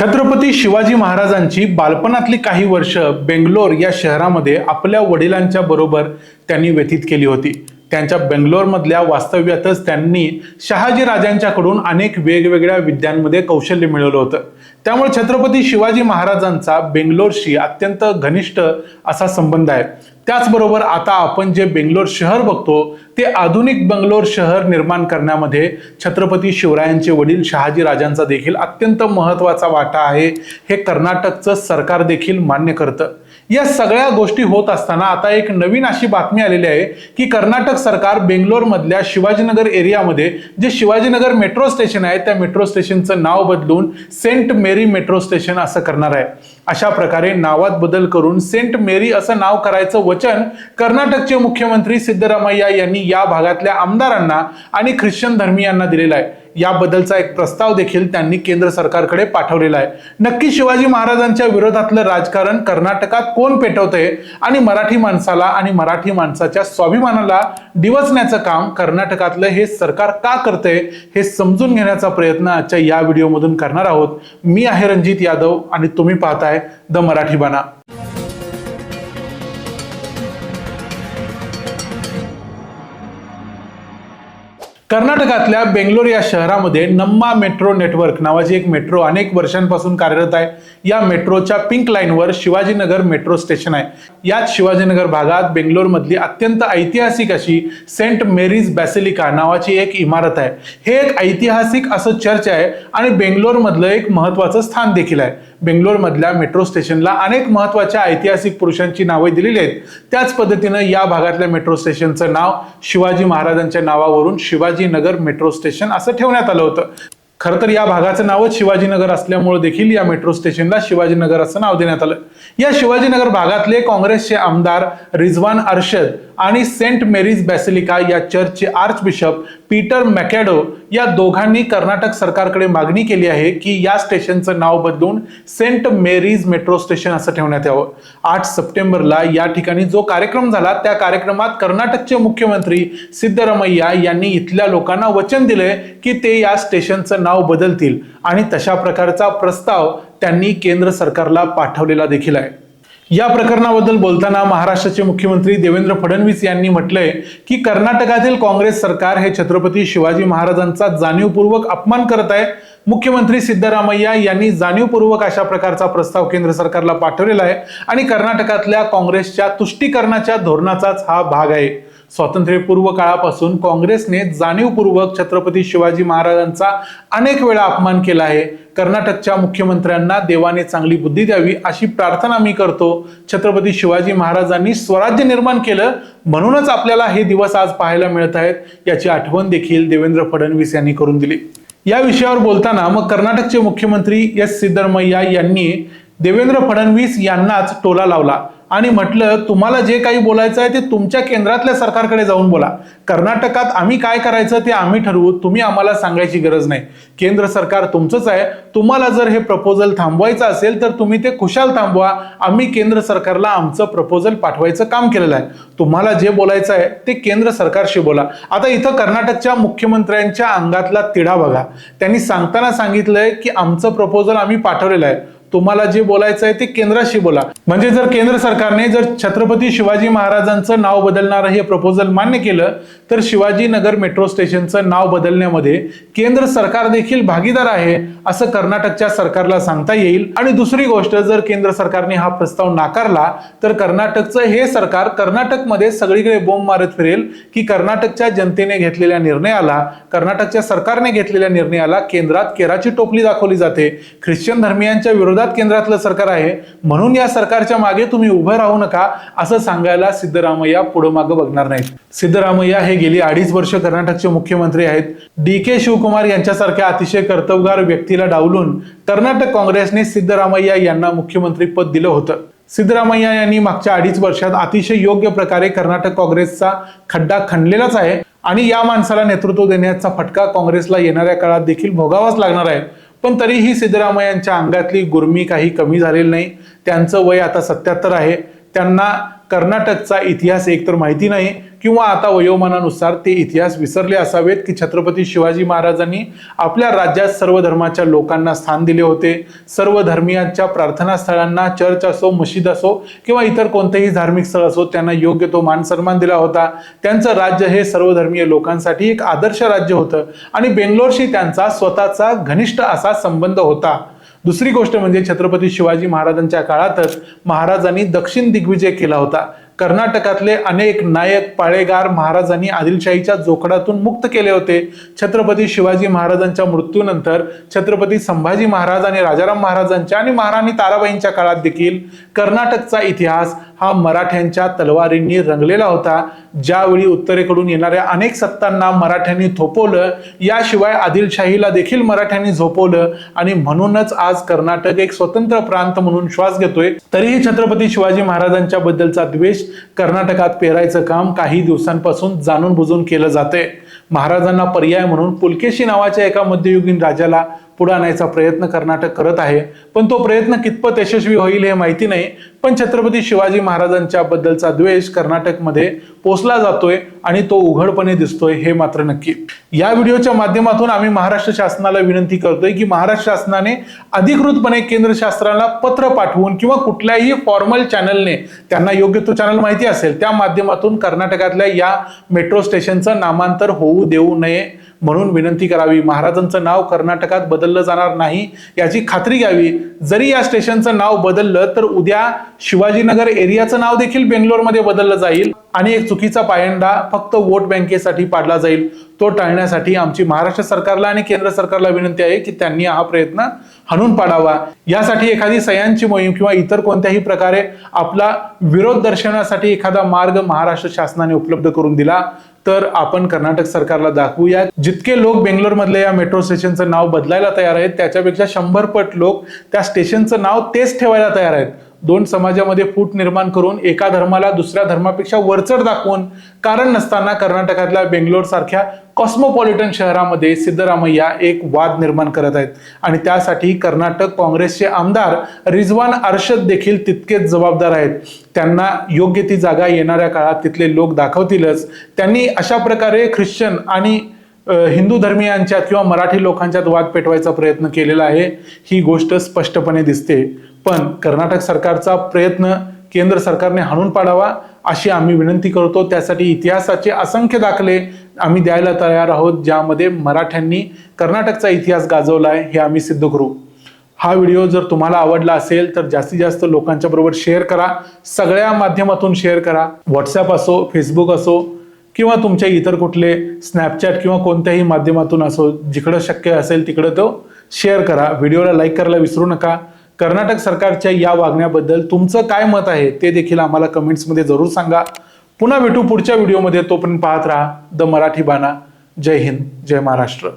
छत्रपती शिवाजी महाराजांची बालपणातली काही वर्ष बेंगलोर या शहरामध्ये आपल्या वडिलांच्या बरोबर त्यांनी व्यतीत केली होती. त्यांच्या बेंगलोरमधल्या वास्तव्यातच त्यांनी शहाजी राजांच्याकडून अनेक वेगवेगळ्या विद्यांमध्ये कौशल्य मिळवलं होतं. त्यामुळे छत्रपती शिवाजी महाराजांचा बेंगलोरशी अत्यंत घनिष्ठ असा संबंध आहे. त्याचबरोबर आता आपण जे बेंगलोर शहर बघतो ते आधुनिक बंगलोर शहर निर्माण करण्यामध्ये छत्रपती शिवरायांचे वडील शहाजी राजांचा देखील अत्यंत महत्त्वाचा वाटा आहे. हे कर्नाटकचं सरकार देखील मान्य करतं. या सगळ्या गोष्टी होत असताना आता एक नवीन अशी बातमी आलेली आहे की कर्नाटक सरकार बेंगलोरमधल्या शिवाजीनगर एरियामध्ये जे शिवाजीनगर मेट्रो स्टेशन आहे त्या मेट्रो स्टेशनचं नाव बदलून सेंट मेरी मेट्रो स्टेशन असं करणार आहे. अशा प्रकारे नावात बदल करून सेंट मेरी असं नाव करायचं वचन कर्नाटकचे मुख्यमंत्री सिद्धरामय्या यांनी या भागातल्या आमदारांना आणि ख्रिश्चन धर्मीयांना दिलेला आहे. याबद्दलचा एक प्रस्ताव देखील त्यांनी केंद्र सरकारकडे पाठवलेला आहे. नक्की शिवाजी महाराजांच्या विरोधातलं राजकारण कर्नाटकात कोण पेटवतंय आणि मराठी माणसाला आणि मराठी माणसाच्या स्वाभिमानाला डिवचण्याचं काम कर्नाटकातलं हे सरकार का करतंय हे समजून घेण्याचा प्रयत्न आजच्या या व्हिडिओमधून करणार आहोत. मी आहे रणजित यादव आणि तुम्ही पाहताय द मराठी बाणा. कर्नाटकातल्या बेंगलोर या शहरामध्ये नम्मा मेट्रो नेटवर्क नावाची एक मेट्रो अनेक वर्षांपासून कार्यरत आहे. या मेट्रोच्या पिंक लाईनवर शिवाजीनगर मेट्रो स्टेशन आहे. याच शिवाजीनगर भागात बेंगलोरमधली अत्यंत ऐतिहासिक अशी सेंट मेरीज बॅसिलिका नावाची एक इमारत आहे. हे एक ऐतिहासिक असं चर्च आहे आणि बेंगलोरमधलं एक महत्त्वाचं स्थान देखील आहे. बेंगलोरमधल्या मेट्रो स्टेशनला अनेक महत्त्वाच्या ऐतिहासिक पुरुषांची नावे दिलेली आहेत. त्याच पद्धतीनं या भागातल्या मेट्रो स्टेशनचं नाव शिवाजी महाराजांच्या नावावरून शिवाजीनगर मेट्रो स्टेशन असं ठेवण्यात आलं होतं. खरं तर या भागाचं नावच शिवाजीनगर असल्यामुळे देखील या मेट्रो स्टेशनला शिवाजीनगर असं नाव देण्यात आलं. या शिवाजीनगर भागातले काँग्रेसचे आमदार रिझवान अर्शद आणि सेंट मेरीज बॅसिलिका या चर्चचे आर्च बिशप पीटर मॅकॅडो या दोघांनी कर्नाटक सरकारकडे मागणी केली आहे की या स्टेशनचं नाव बदलून सेंट मेरीज मेट्रो स्टेशन असं ठेवण्यात यावं. आठ सप्टेंबरला या ठिकाणी जो कार्यक्रम झाला त्या कार्यक्रमात कर्नाटकचे मुख्यमंत्री सिद्धरमैया यांनी इथल्या लोकांना वचन दिले की ते या स्टेशनचं नाव बदलतील आणि तशा प्रकारचा प्रस्ताव त्यांनी केंद्र सरकारला पाठवलेला देखील आहे. या प्रकरणाबद्दल बोलताना महाराष्ट्राचे मुख्यमंत्री देवेंद्र फडणवीस यांनी म्हटलंय की कर्नाटकातील काँग्रेस सरकार हे छत्रपती शिवाजी महाराजांचा जाणीवपूर्वक अपमान करत आहे. मुख्यमंत्री सिद्धरामय्या यांनी जाणीवपूर्वक अशा प्रकारचा प्रस्ताव केंद्र सरकारला पाठवलेला आहे आणि कर्नाटकातल्या काँग्रेसच्या तुष्टीकरणाच्या धोरणाचाच हा भाग आहे. स्वातंत्र्यपूर्व काळापासून काँग्रेसने जाणीवपूर्वक छत्रपती शिवाजी महाराजांचा अनेक वेळा अपमान केला आहे. कर्नाटकच्या मुख्यमंत्र्यांना देवाने चांगली बुद्धी द्यावी अशी प्रार्थना मी करतो. छत्रपती शिवाजी महाराजांनी स्वराज्य निर्माण केलं म्हणूनच आपल्याला हे दिवस आज पाहायला मिळत आहेत. याची आठवण देखील देवेंद्र फडणवीस यांनी करून दिली. या विषयावर बोलताना मग कर्नाटकचे मुख्यमंत्री एस सिद्धरमय्या यांनी देवेंद्र फडणवीस यांनाच टोला लावला. आणि म्हटलं तुम्हाला जे काही बोलायचं आहे ते तुमच्या केंद्रातल्या सरकारकडे जाऊन बोला. कर्नाटकात आम्ही काय करायचं ते आम्ही ठरवू तुम्ही आम्हाला सांगायची गरज नाही. केंद्र सरकार तुमचंच आहे तुम्हाला जर हे प्रपोजल थांबवायचं असेल तर तुम्ही ते खुशाल थांबवा. आम्ही केंद्र सरकारला आमचं प्रपोजल पाठवायचं काम केलेलं आहे. तुम्हाला जे बोलायचं आहे ते केंद्र सरकारशी बोला. आता इथं कर्नाटकच्या मुख्यमंत्र्यांच्या अंगातला तिढा बघा. त्यांनी सांगताना सांगितलंय की आमचं प्रपोजल आम्ही पाठवलेलं आहे. तुम्हाला जे बोलायचं आहे ते केंद्राशी बोला. म्हणजे जर केंद्र सरकारने जर छत्रपती शिवाजी महाराजांचं नाव बदलणारं हे प्रपोजल मान्य केलं तर शिवाजीनगर मेट्रो स्टेशनचं नाव बदलण्यामध्ये केंद्र सरकार देखील भागीदार आहे असं कर्नाटकच्या सरकारला सांगता येईल. आणि दुसरी गोष्ट जर केंद्र सरकारने हा प्रस्ताव नाकारला तर कर्नाटकचं हे सरकार कर्नाटकमध्ये सगळीकडे बोंब मारत फिरेल की कर्नाटकच्या जनतेने घेतलेल्या निर्णयाला कर्नाटकच्या सरकारने घेतलेल्या निर्णयाला केंद्रात केराची टोपली दाखवली जाते. ख्रिश्चन धर्मियांच्या विरोधात केंद्रातलं सरकार आहे म्हणून या सरकारच्या मागे तुम्ही उभं राहू नका असं सांगायला सिद्धरामय्या पुढं मागे बघणार नाहीत. सिद्धरामय्या हे गेली अडीच वर्ष कर्नाटकचे मुख्यमंत्री आहेत. डी के शिवकुमार यांच्यासारख्या अतिशय कर्तबगार व्यक्तीला डावलून कर्नाटक काँग्रेसने सिद्धरामय्या यांना मुख्यमंत्री पद दिलं होतं. सिद्धरामय्या यांनी मागच्या अडीच वर्षात अतिशय योग्य प्रकारे कर्नाटक काँग्रेसचा खड्डा खणलेलाच आहे आणि या माणसाला नेतृत्व देण्याचा फटका काँग्रेसला येणाऱ्या काळात देखील भोगावाच लागणार आहे. पण तरीही सिद्धरामय्यांच्या अंगातली गुरमी काही कमी झालेली नाही. त्यांचं वय आता सत्याहत्तर आहे. त्यांना कर्नाटकचा इतिहास एकतर माहिती नाही किंवा आता वयोमानानुसार ते इतिहास विसरले असावेत की छत्रपती शिवाजी महाराजांनी आपल्या राज्यात सर्व धर्माच्या लोकांना स्थान दिले होते सर्व धर्मियांच्या प्रार्थना स्थळांना चर्च असो मशीद असो किंवा इतर कोणतेही धार्मिक स्थळ असो त्यांना योग्य तो मान सन्मान दिला होता. त्यांचं राज्य हे सर्वधर्मीय लोकांसाठी एक आदर्श राज्य होतं आणि बेंगलोरशी त्यांचा स्वतःचा घनिष्ठ असा संबंध होता. दुसरी गोष्ट म्हणजे छत्रपती शिवाजी महाराजांच्या काळातच महाराजांनी दक्षिण दिग्विजय केला होता. कर्नाटकातले अनेक नायक पाळेगार महाराजांनी आदिलशाहीच्या जोखडातून मुक्त केले होते. छत्रपती शिवाजी महाराजांच्या मृत्यूनंतर छत्रपती संभाजी महाराज आणि राजाराम महाराजांच्या आणि महाराणी ताराबाईंच्या काळात देखील कर्नाटकचा इतिहास हा मराठ्यांच्या तलवारींनी रंगलेला होता. ज्यावेळी उत्तरेकडून येणाऱ्या अनेक सत्तांना मराठ्यांनी थोपवलं याशिवाय आदिलशाहीला देखील मराठ्यांनी झोपवलं आणि म्हणूनच आज कर्नाटक एक स्वतंत्र प्रांत म्हणून श्वास घेतोय. तरीही छत्रपती शिवाजी महाराजांच्या बद्दलचा द्वेष कर्नाटकात पेरायचं काम काही दिवसांपासून जाणून बुजून केलं जाते महाराजांना पर्याय म्हणून पुलकेशी नावाच्या एका मध्ययुगीन राजाला पुढे आणायचा प्रयत्न कर्नाटक करत आहे. पण तो प्रयत्न कितपत यशस्वी होईल हे माहिती नाही. पण छत्रपती शिवाजी महाराजांच्या बद्दलचा द्वेष कर्नाटकमध्ये पोचला जातोय आणि तो उघडपणे दिसतोय हे मात्र नक्की. या व्हिडिओच्या माध्यमातून आम्ही महाराष्ट्र शासनाला विनंती करतोय की महाराष्ट्र शासनाने अधिकृतपणे केंद्र शासनाला पत्र पाठवून किंवा कुठल्याही फॉर्मल चॅनलने त्यांना योग्य तो चॅनल माहिती असेल त्या माध्यमातून कर्नाटकातल्या या मेट्रो स्टेशनचं नामांतर होऊ देऊ नये. म्हणून विनंती करावी. महाराजांचं नाव कर्नाटकात बदललं जाणार नाही याची खात्री घ्यावी. जरी या स्टेशनचं नाव बदललं तर उद्या शिवाजीनगर एरियाचं नाव देखील बेंगलोरमध्ये बदललं जाईल. आणि एक चुकीचा पायंडा फक्त वोट बँकेसाठी पाडला जाईल. तो टाळण्यासाठी आमची महाराष्ट्र सरकारला आणि केंद्र सरकारला विनंती आहे की त्यांनी हा प्रयत्न हाणून पाडावा. यासाठी एखादी सह्यांची मोहीम किंवा इतर कोणत्याही प्रकारे आपला विरोध दर्शवण्यासाठी एखादा मार्ग महाराष्ट्र शासनाने उपलब्ध करून दिला. तर आपण कर्नाटक सरकारला दाखवूया. जितके लोक बेंगलोर मधल्या या मेट्रो स्टेशनचं नाव बदलायला तयार आहेत त्याच्यापेक्षा शंभर पट लोक त्या स्टेशनचं नाव तेच ठेवायला तयार आहेत. दोन समाजामध्ये फूट निर्माण करून एका धर्माला दुसऱ्या धर्मापेक्षा वरचढ दाखवून कारण नसताना कर्नाटकातल्या बेंगलोर सारख्या कॉस्मोपॉलिटन शहरामध्ये सिद्धरामय्या एक वाद निर्माण करत आहेत. आणि त्यासाठी कर्नाटक काँग्रेसचे आमदार रिजवान अर्शद देखील तितकेच जबाबदार आहेत. त्यांना योग्य ती जागा येणाऱ्या काळात तिथले लोक दाखवतीलच. त्यांनी अशा प्रकारे ख्रिश्चन आणि हिंदू धर्मियांच्यात किंवा मराठी लोकांच्यात वाद पेटवायचा प्रयत्न केलेला आहे ही गोष्ट स्पष्टपणे दिसते. पण कर्नाटक सरकारचा प्रयत्न केंद्र सरकारने हाणून पाडावा अशी आम्ही विनंती करतो. त्यासाठी इतिहासाचे असंख्य दाखले आम्ही द्यायला तयार आहोत ज्यामध्ये मराठ्यांनी कर्नाटकचा इतिहास गाजवला आहे हे आम्ही सिद्ध करू. हा व्हिडिओ जर तुम्हाला आवडला असेल तर जास्तीत जास्त लोकांच्या बरोबर शेअर करा. सगळ्या माध्यमातून शेअर करा. व्हॉट्सॲप असो फेसबुक असो किंवा तुमच्या इतर कुठले स्नॅपचॅट किंवा कोणत्याही माध्यमातून असो जिकडं शक्य असेल तिकडं तो शेअर करा. व्हिडिओला लाईक करायला विसरू नका. कर्नाटक सरकारच्या या वागण्याबद्दल तुमचं काय मत आहे ते देखील आम्हाला कमेंट्समध्ये जरूर सांगा. पुन्हा भेटू पुढच्या व्हिडिओमध्ये तोपर्यंत पाहत राहा. द मराठी बाणा. जय हिंद. जय महाराष्ट्र.